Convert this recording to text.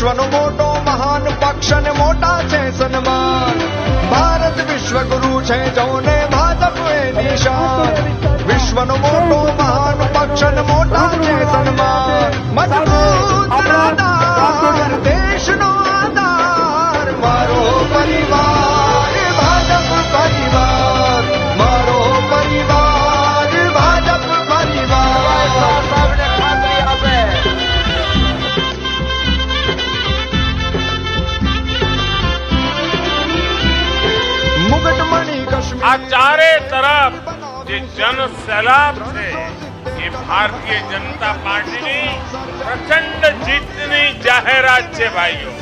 વિશ્વનો મોટો મહાન પક્ષ ને મોટા છે સન્માન. ભારત વિશ્વગુરુ છે જોને ભાજપ એ નિશાન. વિશ્વનો મોટો મહાન પક્ષ ને મોટા છે સન્માન. આ ચારે તરફ જે જન સૈલાબ છે, એ ભારતીય જનતા પાર્ટીની પ્રચંડ જીતની જાહેરાત છે ભાઈઓ.